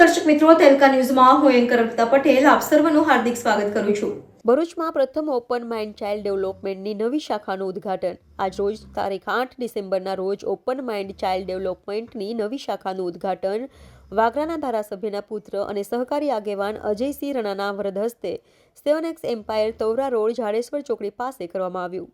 દર્શક મિત્રો તેલકા ન્યૂઝમાં હું એન્કર અર્પિતા પટેલ, આપ સર્વનું હાર્દિક સ્વાગત કરું છું. ભરૂચમાં પ્રથમ ઓપન માઇન્ડ ચાઇલ્ડ ડેવલપમેન્ટની નવી શાખાનું ઉદ્ઘાટન. આજ રોજ તારીખ આઠ ડિસેમ્બરના રોજ ઓપન માઇન્ડ ચાઇલ્ડ ડેવલપમેન્ટની નવી શાખાનું ઉદ્ઘાટન. વાગરાના ધારાસભ્યના પુત્ર અને સહકારી આગેવાન અજયસિંહ રણાના વરદ હસ્તે seven X Empire Tavra road, Zadeshwar ચોકડી પાસે કરવામાં આવ્યું.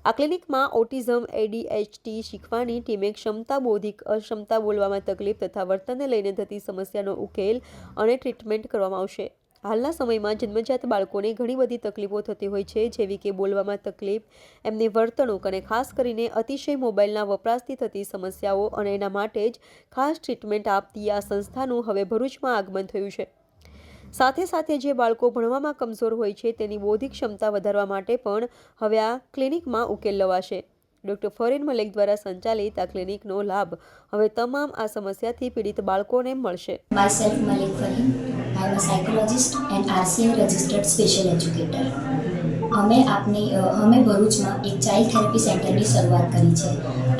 આ ક્લિનિકમાં ઓટિઝમ એડીએચટી શીખવાની ટીમે ક્ષમતા બૌદ્ધિક અક્ષમતા બોલવામાં તકલીફ તથા વર્તનને લઈને થતી સમસ્યાનો ઉકેલ અને ટ્રીટમેન્ટ કરવામાં આવશે. હાલના સમયમાં જન્મજાત બાળકોને ઘણી બધી તકલીફો થતી હોય છે, જેવી કે બોલવામાં તકલીફ, એમની વર્તણૂક અને ખાસ કરીને અતિશય મોબાઈલના વપરાશથી થતી સમસ્યાઓ અને એના માટે જ ખાસ ટ્રીટમેન્ટ આપતી આ સંસ્થાનું હવે ભરૂચમાં આગમન થયું છે. સાથે સાથે જે બાળકો ભણવામાં કમજોર હોય છે તેની બૌદ્ધિક ક્ષમતા વધારવા માટે પણ હવે આ ક્લિનિકમાં ઉકેલ લવાશે ડૉક્ટર ફરીન મલિક દ્વારા સંચાલિત આ ક્લિનિકનો લાભ હવે તમામ આ સમસ્યાથી પીડિત બાળકોને મળશે Fahim. I am a psychologist and RCA registered special educator. અમે આપની અમે ભરૂચમાં એક ચાઇલ્ડ થેરેપી સેન્ટરની શરૂઆત કરી છે.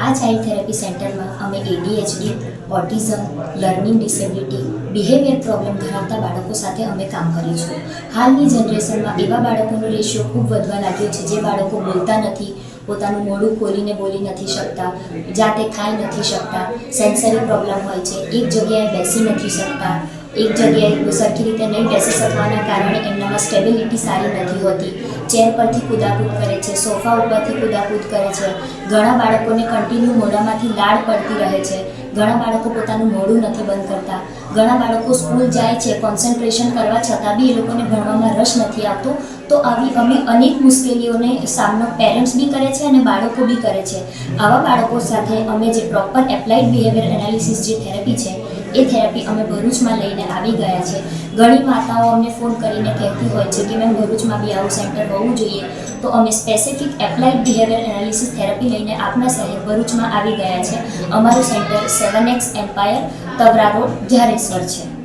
આ ચાઇલ્ડ થેરેપી સેન્ટરમાં અમે ADHD autism learning disability behaviour problem ધરાવતા બાળકો સાથે અમે કામ કરીશું હાલની જનરેશનમાં એવા બાળકોનો રેશિયો ખૂબ વધવા લાગ્યો છે જે બાળકો બોલતા નથી, પોતાનું મોઢું ખોલીને બોલી નથી શકતા, જાતે ખાઈ નથી શકતા સેન્સરી પ્રોબ્લેમ હોય છે, એક જગ્યાએ બેસી નથી શકતા એક જગ્યાએ સરખી રીતે નહીં બેસી શકવાના કારણે એમનામાં સ્ટેબિલિટી સારી નથી હોતી. ચેર પરથી કૂદાકૂદ કરે છે, સોફા ઉપરથી કુદાકૂદ કરે છે. ઘણા બાળકોને કન્ટિન્યુ મોઢામાંથી લાળ પડતી રહે છે. ઘણા બાળકો પોતાનું મોઢું નથી બંધ કરતા. ઘણા બાળકો સ્કૂલ જાય છે કોન્સન્ટ્રેશન કરવા છતાં બી એ લોકોને ભણવામાં રસ નથી આવતો. તો આવી અમે અનેક મુશ્કેલીઓને સામનો પેરેન્ટ્સ બી કરે છે અને બાળકો બી કરે છે. આવા બાળકો સાથે અમે જે પ્રોપર એપ્લાઇડ બિહેવિયર એનાલિસિસ જે થેરપી છે એ થેરપી અમે ભરૂચમાં લઈને આવી ગયા છે. ઘણી માતાઓ અમને ફોન કરીને કહેતી હોય છે કે મેમ, ભરૂચમાં બી આવું સેન્ટર હોવું જોઈએ. તો અમે specific applied behaviour analysis therapy લઈને આપના શહેર ભરૂચમાં આવી ગયા છે. અમારું centre seven X Empire Tavra road Zadeshwar છે.